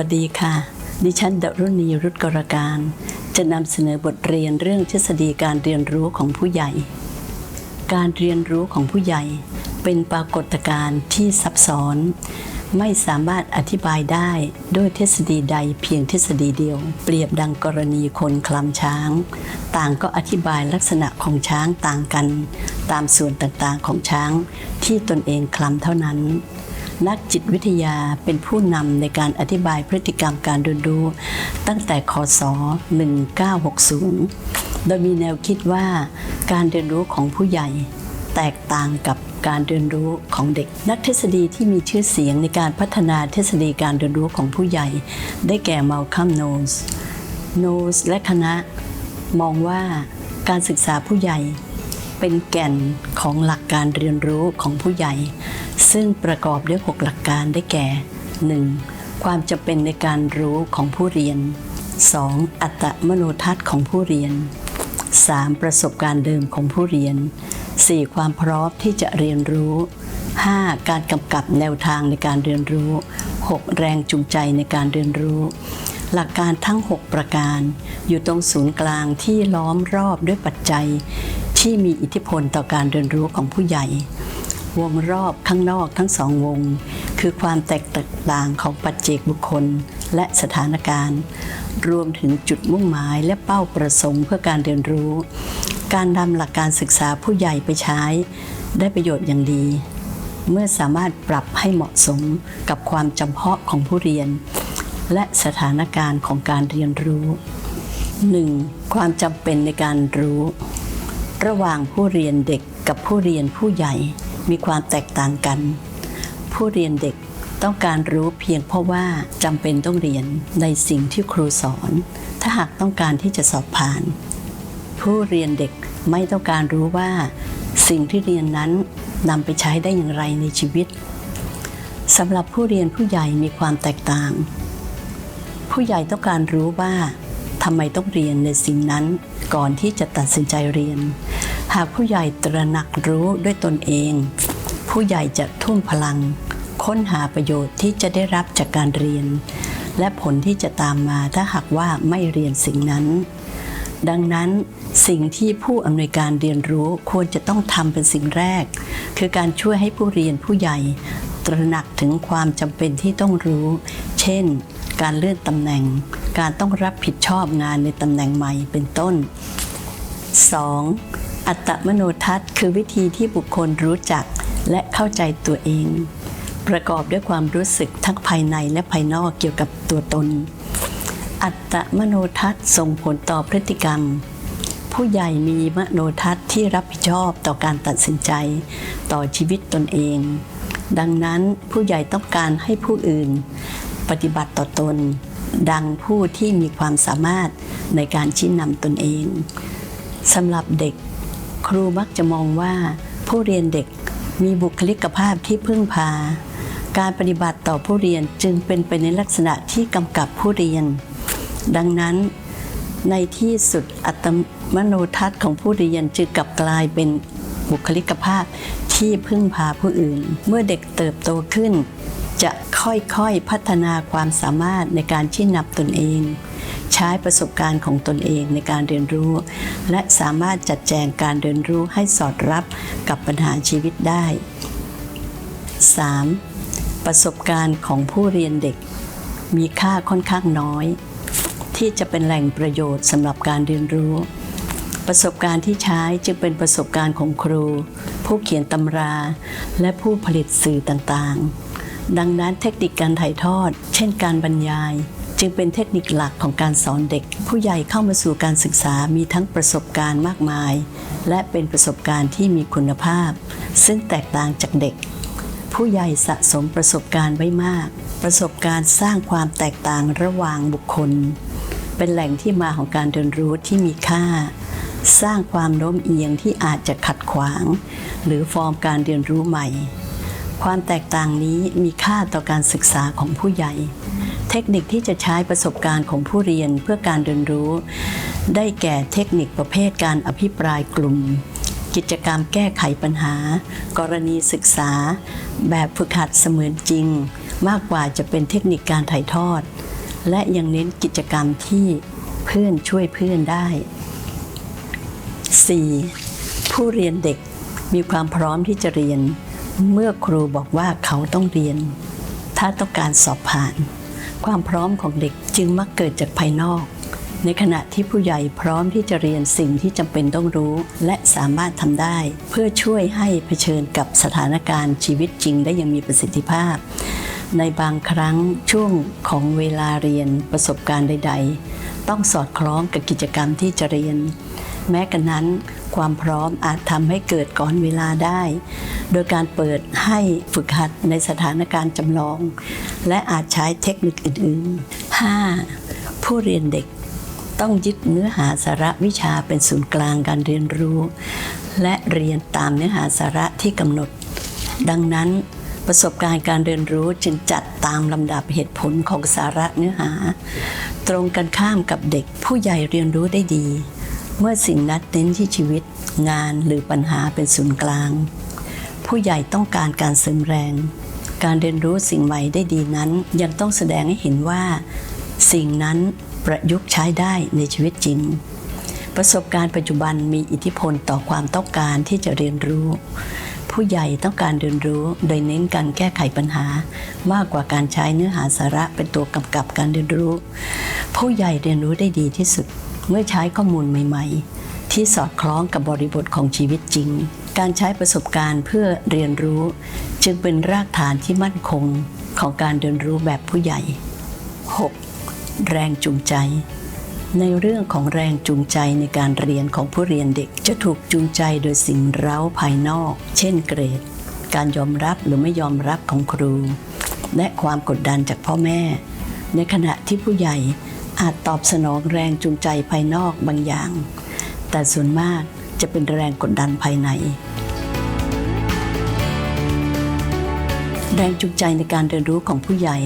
วัสดีค่ะ ดิฉันดรุณีรุตกรการ จะนำเสนอบทเรียนเรื่องทฤษฎีการเรียนรู้ของผู้ใหญ่ การเรียนรู้ของผู้ใหญ่เป็นปรากฏการณ์ที่ซับซ้อน ไม่สามารถอธิบายได้ด้วยทฤษฎีใดเพียงทฤษฎีเดียว เปรียบดังกรณีคนคลำช้าง ต่างก็อธิบายลักษณะของช้างต่างกัน ตามส่วนต่างๆของช้างที่ตนเองคลำเท่านั้น นักจิตวิทยาเป็นผู้นำในการอธิบายพฤติกรรมการเรียนรู้ตั้งแต่คศ 1960 โดยมีแนวคิดว่าการเรียนรู้ของผู้ใหญ่แตกต่างกับการเรียนรู้ของเด็ก นักทฤษฎีที่มีชื่อเสียงในการพัฒนาทฤษฎีการเรียนรู้ของผู้ใหญ่ ได้แก่มัลคัมโนสโนสและคณะ มองว่าการศึกษาผู้ใหญ่ เป็นแก่นของหลักการเรียนรู้ของผู้ใหญ่ ซึ่งประกอบด้วย 6 หลักการได้แก่ 1. ความจำเป็นในการรู้ของผู้เรียน 2. อัตมโนทัศน์ของผู้เรียน 3. ประสบการณ์เดิมของผู้เรียน 4. ความพร้อมที่จะเรียนรู้ 5. การกำกับแนวทางในการเรียนรู้ 6. แรงจูงใจในการเรียนรู้ หลักการทั้ง 6 ประการ อยู่ตรงศูนย์กลางที่ล้อมรอบด้วยปัจจัย ที่มีอิทธิพลต่อการเรียนรู้ของผู้ใหญ่ วงรอบข้างนอกทั้งสองวง คือความแตกต่างของปัจเจกบุคคลและสถานการณ์ รวมถึงจุดมุ่งหมายและเป้าประสงค์เพื่อการเรียนรู้ การนำหลักการศึกษาผู้ใหญ่ไปใช้ ได้ประโยชน์อย่างดี เมื่อสามารถปรับให้เหมาะสมกับความจำเพาะของผู้เรียน และสถานการณ์ของการเรียนรู้ 1. ความจำเป็นในการรู้ ระหว่างผู้เรียนเด็กกับผู้เรียนผู้ใหญ่มีความแตกต่างกัน ผู้เรียนเด็กต้องการรู้เพียงเพราะว่าจำเป็นต้องเรียนในสิ่งที่ครูสอน ถ้าหากต้องการที่จะสอบผ่าน ผู้เรียนเด็กไม่ต้องการรู้ว่า สิ่งที่เรียนนั้นนำไปใช้ได้อย่างไรในชีวิตสำหรับผู้เรียนผู้ใหญ่มีความแตกต่าง ผู้ใหญ่ต้องการรู้ว่าทำไมต้องเรียนในสิ่งนั้น ก่อนที่จะตัดสินใจเรียน หากผู้ใหญ่ตระหนักรู้ด้วยตนเอง ผู้ใหญ่จะทุ่มพลัง ค้นหาประโยชน์ที่จะได้รับจากการเรียน และผลที่จะตามมาถ้าหากว่าไม่เรียนสิ่งนั้น ดังนั้นสิ่งที่ผู้อำนวยการเรียนรู้ควรจะต้องทำเป็นสิ่งแรก คือการช่วยให้ผู้เรียนผู้ใหญ่ ตระหนักถึงความจำเป็นที่ต้องรู้ เช่น การเลื่อนตำแหน่ง การต้องรับผิดชอบงานในตำแหน่งใหม่เป็นต้น 2. อัตมโนทัศน์ คือวิธีที่บุคคลรู้จักและเข้าใจตัวเอง ประกอบด้วยความรู้สึกทั้งภายในและภายนอกเกี่ยวกับตัวตน อัตมโนทัศน์ส่งผลต่อพฤติกรรม ผู้ใหญ่มีมโนทัศน์ที่รับผิดชอบต่อการตัดสินใจ ต่อชีวิตตนเอง ดังนั้นผู้ใหญ่ต้องการให้ผู้อื่น ปฏิบัติต่อตน ดังผู้ที่มีความสามารถในการชี้นำตนเองสำหรับเด็ก ครูมักจะมองว่า ผู้เรียนเด็กมีบุคลิกภาพที่พึ่งพา การปฏิบัติต่อผู้เรียนจึงเป็นไปในลักษณะที่กำกับผู้เรียน ดังนั้นในที่สุดอัตมโนทัศน์ของผู้เรียนจึงกลับกลายเป็นบุคลิกภาพที่พึ่งพาผู้อื่น เมื่อเด็กเติบโตขึ้น จะค่อยๆพัฒนาความสามารถในการชี้นำตนเอง ใช้ประสบการณ์ของตนเองในการเรียนรู้ และสามารถจัดแจงการเรียนรู้ให้สอดรับกับปัญหาชีวิตได้ 3. ประสบการณ์ของผู้เรียนเด็ก มีค่าค่อนข้างน้อย ที่จะเป็นแหล่งประโยชน์สำหรับการเรียนรู้ ประสบการณ์ที่ใช้จึงเป็นประสบการณ์ของครู ผู้เขียนตำรา และผู้ผลิตสื่อต่างๆ ดังนั้นเทคนิคการถ่ายทอด เช่นการบรรยาย จึงเป็นเทคนิคหลักของการสอนเด็ก ผู้ใหญ่เข้ามาสู่การศึกษามีทั้งประสบการณ์มากมาย และเป็นประสบการณ์ที่มีคุณภาพ ซึ่งแตกต่างจากเด็ก ผู้ใหญ่สะสมประสบการณ์ไว้มาก ประสบการณ์สร้างความแตกต่างระหว่างบุคคล เป็นแหล่งที่มาของการเรียนรู้ที่มีค่าสร้างความโน้มเอียงที่อาจจะขัดขวาง หรือฟอร์มการเรียนรู้ใหม่ ความแตกต่างนี้มีค่าต่อการศึกษาของผู้ใหญ่ เทคนิคที่จะใช้ประสบการณ์ของผู้เรียนเพื่อการเรียนรู้ ได้แก่เทคนิคประเภทการอภิปรายกลุ่ม กิจกรรมแก้ไขปัญหา กรณีศึกษา แบบฝึกหัดเสมือนจริง มากกว่าจะเป็นเทคนิคการถ่ายทอด และยังเน้นกิจกรรมที่เพื่อนช่วยเพื่อนได้ 4. ผู้เรียนเด็กมีความพร้อมที่จะเรียน เมื่อครูบอกว่าเขาต้องเรียน ถ้าต้องการสอบผ่าน ความพร้อมของเด็กจึงมักเกิดจากภายนอก ในขณะที่ผู้ใหญ่พร้อมที่จะเรียนสิ่งที่จำเป็นต้องรู้ และสามารถทำได้ เพื่อช่วยให้เผชิญกับสถานการณ์ชีวิตจริงได้อยังมีประสิทธิภาพ ในบางครั้งช่วงของเวลาเรียนประสบการณ์ใด ๆ ต้องสอดคล้องกับกิจกรรมที่จะเรียน แม้กระนั้น ความพร้อมอาจทำให้เกิดก่อนเวลาได้ โดยการเปิดให้ฝึกหัดในสถานการณ์จำลอง และอาจใช้เทคนิคอื่นๆ 5. ผู้เรียนเด็กต้องยึดเนื้อหาสาระวิชาเป็นศูนย์กลางการเรียนรู้ และเรียนตามเนื้อหาสาระที่กำหนด ดังนั้นประสบการณ์การเรียนรู้จึงจัดตามลำดับเหตุผลของสาระเนื้อหา ตรงกันข้ามกับเด็กผู้ใหญ่เรียนรู้ได้ดี เมื่อสิ่งนัดเน้นที่ชีวิต งานหรือปัญหาเป็นศูนย์กลาง ผู้ใหญ่ต้องการการเสริมแรง การเรียนรู้สิ่งใหม่ได้ดีนั้น ยังต้องแสดงให้เห็นว่า สิ่งนั้นประยุกต์ใช้ได้ในชีวิตจริง ประสบการณ์ปัจจุบันมีอิทธิพลต่อความต้องการที่จะเรียนรู้ ผู้ใหญ่ต้องการเรียนรู้โดยเน้นการแก้ไขปัญหา มากกว่าการใช้เนื้อหาสาระเป็นตัวกำกับการเรียนรู้ ผู้ใหญ่เรียนรู้ได้ดีที่สุด เมื่อใช้ข้อมูลใหม่ ๆ ที่สอดคล้องกับบริบทของชีวิตจริง การใช้ประสบการณ์เพื่อเรียนรู้ จึงเป็นรากฐานที่มั่นคงของการเรียนรู้แบบผู้ใหญ่ 6. แรงจูงใจ ในเรื่องของแรงจูงใจในการเรียนของผู้เรียนเด็ก จะถูกจูงใจโดยสิ่งเร้าภายนอก เช่นเกรด การยอมรับหรือไม่ยอมรับของครู และความกดดันจากพ่อแม่ ในขณะที่ผู้ใหญ่ อาจตอบสนองแรงจูงใจภายนอกบางอย่าง แต่ส่วนมากจะเป็นแรงกดดันภายใน แรงจูงใจในการเรียนรู้ของผู้ใหญ่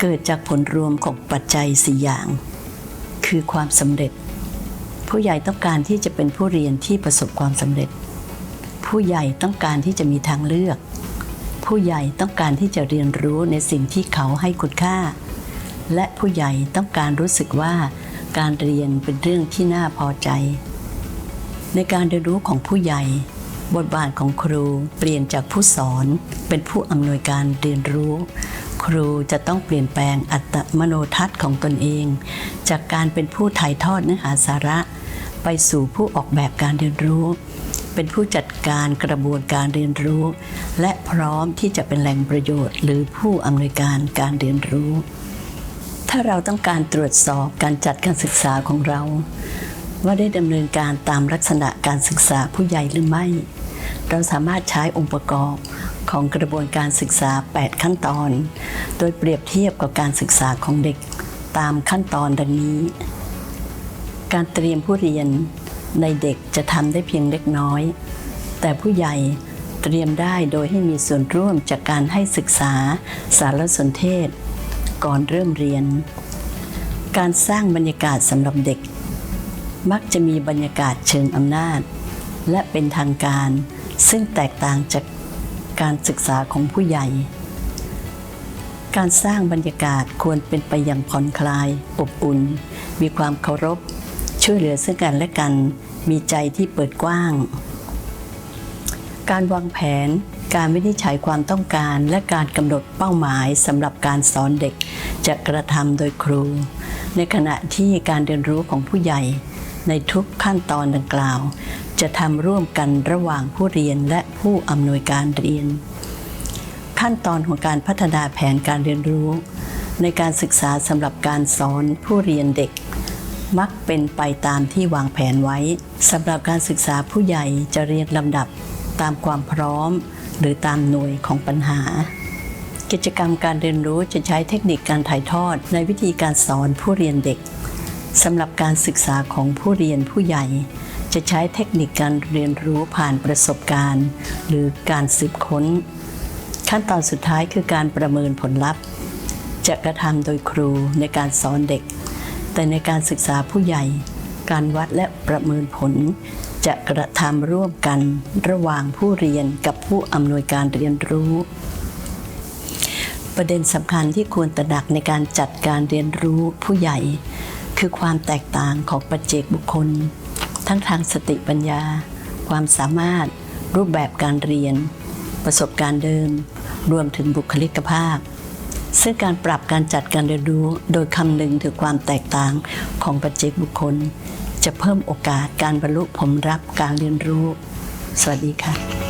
เกิดจากผลรวมของปัจจัยสี่อย่าง คือความสำเร็จ ผู้ใหญ่ต้องการที่จะเป็นผู้เรียนที่ประสบความสำเร็จ ผู้ใหญ่ต้องการที่จะมีทางเลือก ผู้ใหญ่ต้องการที่จะเรียนรู้ในสิ่งที่เขาให้คุณค่า และผู้ใหญ่ต้องการรู้สึกว่าการเรียนเป็นเรื่องที่น่าพอใจ ในการเรียนรู้ของผู้ใหญ่ บทบาทของครูเปลี่ยนจากผู้สอนเป็นผู้อำนวยการเรียนรู้ ครูจะต้องเปลี่ยนแปลงอัตมโนทัศน์ของตนเอง จากการเป็นผู้ถ่ายทอดเนื้อหาสาระ ไปสู่ผู้ออกแบบการเรียนรู้ เป็นผู้จัดการกระบวนการเรียนรู้ และพร้อมที่จะเป็นแหล่งประโยชน์ หรือผู้อำนวยการการเรียนรู้ ถ้าเราต้องการตรวจสอบการจัดการศึกษาของเรา ว่าได้ดำเนินการตามลักษณะการศึกษาผู้ใหญ่หรือไม่ เราสามารถใช้องค์ประกอบของกระบวนการศึกษา 8 ขั้นตอน โดยเปรียบเทียบกับการศึกษาของเด็กตามขั้นตอนดังนี้ การเตรียมผู้เรียนในเด็กจะทำได้เพียงเล็กน้อย แต่ผู้ใหญ่เตรียมได้โดยให้มีส่วนร่วมจากการให้ศึกษาสารสนเทศ ก่อนเริ่มเรียน การสร้างบรรยากาศสำหรับเด็ก มักจะมีบรรยากาศเชิงอำนาจ และเป็นทางการ ซึ่งแตกต่างจากการศึกษาของผู้ใหญ่ การสร้างบรรยากาศควรเป็นไปอย่างผ่อนคลาย อบอุ่น มีความเคารพ ช่วยเหลือซึ่งกันและกัน มีใจที่เปิดกว้าง การวางแผน การวินิจฉัยความต้องการ และการกำหนดเป้าหมายสำหรับการสอนเด็ก จะกระทำโดยครู ในขณะที่การเรียนรู้ของผู้ใหญ่ ในทุกขั้นตอนดังกล่าว จะทำร่วมกันระหว่างผู้เรียนและผู้อำนวยการเรียน ขั้นตอนของการพัฒนาแผนการเรียนรู้ ในการศึกษาสำหรับการสอนผู้เรียนเด็กมักเป็นไปตามที่วางแผนไว้สำหรับการศึกษาผู้ใหญ่จะเรียงลำดับ ตามความพร้อม หรือตามหน่วยของปัญหา กิจกรรมการเรียนรู้จะใช้เทคนิคการถ่ายทอดในวิธีการสอนผู้เรียนเด็กสำหรับการศึกษาของผู้เรียนผู้ใหญ่ จะใช้เทคนิคการเรียนรู้ผ่านประสบการณ์ หรือการสืบค้น ขั้นตอนสุดท้ายคือการประเมินผลลัพธ์ จะกระทำโดยครูในการสอนเด็ก แต่ในการศึกษาผู้ใหญ่ การวัดและประเมินผล จะกระทำร่วมกันระหว่างผู้เรียนกับผู้อำนวยการเรียนรู้ ประเด็นสำคัญที่ควรตระหนักในการจัดการเรียนรู้ผู้ใหญ่ คือความแตกต่างของปัจเจกบุคคล ทั้งทางสติปัญญา ความสามารถรูปแบบการเรียน ประสบการณ์เดิม รวมถึงบุคลิกภาพ ซึ่งการปรับการจัดการเรียนรู้โดยคำนึงถึงความแตกต่างของปัจเจกบุคคล จะเพิ่มโอกาสการบรรลุผมรับการเรียนรู้ สวัสดีค่ะ